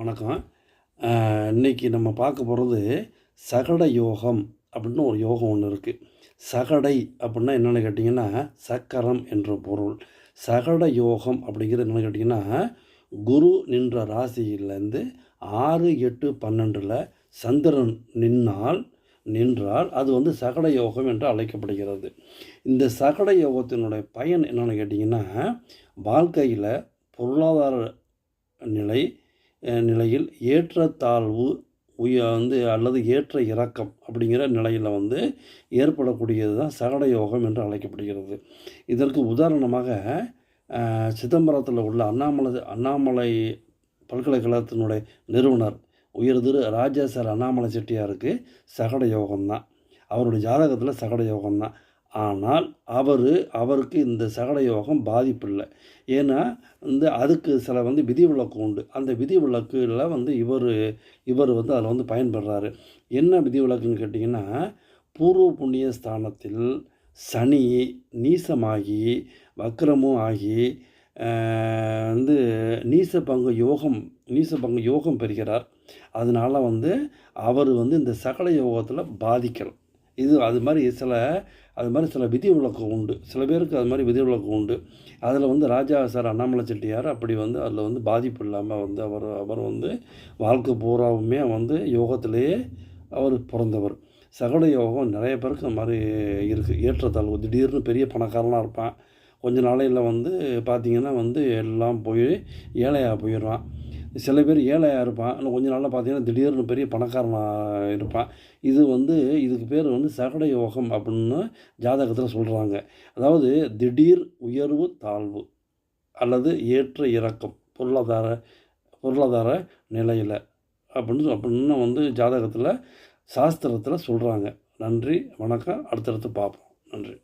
வணக்கம். இன்றைக்கி நம்ம பார்க்க போகிறது சகட யோகம் அப்படின்னு ஒரு யோகம் ஒன்று இருக்குது சகடை அப்படின்னா என்னென்னு கேட்டிங்கன்னா சக்கரம் என்ற பொருள். சகட யோகம் அப்படிங்கிறது என்னென்னு கேட்டிங்கன்னா குரு நின்ற ராசியிலேருந்து ஆறு எட்டு பன்னெண்டில் சந்திரன் நின்னால் நின்றால் அது வந்து சகட யோகம் என்று அழைக்கப்படுகிறது. இந்த சகட யோகத்தினுடைய பயன் என்னென்னு கேட்டிங்கன்னா வாழ்க்கையில் பொருளாதார நிலை நிலையில் ஏற்றத்தாழ்வு உய வந்து அல்லது ஏற்ற இறக்கம் அப்படிங்கிற நிலையில் வந்து ஏற்படக்கூடியது தான் சகட யோகம் என்று அழைக்கப்படுகிறது. இதற்கு உதாரணமாக சிதம்பரத்தில் உள்ள அண்ணாமலை அண்ணாமலை பல்கலைக்கழகத்தினுடைய நிறுவனர் உயர் திரு ராஜா சார் அண்ணாமலை செட்டியாருக்கு சகட யோகம்தான். அவருடைய ஜாதகத்தில் சகட யோகம்தான். ஆனால் அவர் அவருக்கு இந்த சகட யோகம் பாதிப்பில்லை. ஏன்னா வந்து அதுக்கு சில வந்து விதி விதிவிலக்கு உண்டு. அந்த விதி விதிவிலக்குல வந்து இவர் இவர் வந்து அதில் வந்து பயன்படுறாரு. என்ன விதி விதிவிலக்குன்னு கேட்டிங்கன்னா பூர்வ புண்ணிய ஸ்தானத்தில் சனி நீசமாகி வக்ரமும் ஆகி வந்து நீச பங்கு யோகம் நீச பங்கு யோகம் பெறுகிறார். அதனால் வந்து அவர் வந்து இந்த சகல யோகத்தில் பாதிக்கலாம் இது அது மாதிரி சில அது மாதிரி சில விதி விளக்கம் உண்டு. சில பேருக்கு அது மாதிரி விதி விளக்கம் உண்டு. அதில் வந்து ராஜா சார் அண்ணாமலை செட்டியார் அப்படி வந்து அதில் வந்து பாதிப்பு இல்லாமல் வந்து அவர் அவர் வந்து வாழ்க்கை பூராவுமே வந்து யோகத்திலேயே அவர் பிறந்தவர். சகல யோகம் நிறைய பேருக்கு அது மாதிரி இருக்குது ஏற்றத்தாழ்வு திடீர்னு பெரிய பணக்காரனாக இருப்பான். கொஞ்ச நாளையில் வந்து பார்த்திங்கன்னா வந்து எல்லாம் போய் ஏழையாக போயிடுவான் சில பேர் ஏழையாக இருப்பான். இன்னும் கொஞ்ச நாளில் பார்த்தீங்கன்னா திடீர்னு பெரிய பணக்காரனாக இருப்பான். இது வந்து இதுக்கு பேர் வந்து சகட யோகம் அப்படின்னு ஜாதகத்தில் சொல்கிறாங்க அதாவது திடீர் உயர்வு தாழ்வு அல்லது ஏற்ற இறக்கம் பொருளாதார பொருளாதார நிலையில் அப்படின்னு அப்படின்னு வந்து ஜாதகத்தில் சாஸ்திரத்தில் சொல்கிறாங்க நன்றி வணக்கம். அடுத்தடுத்து பார்ப்போம். நன்றி.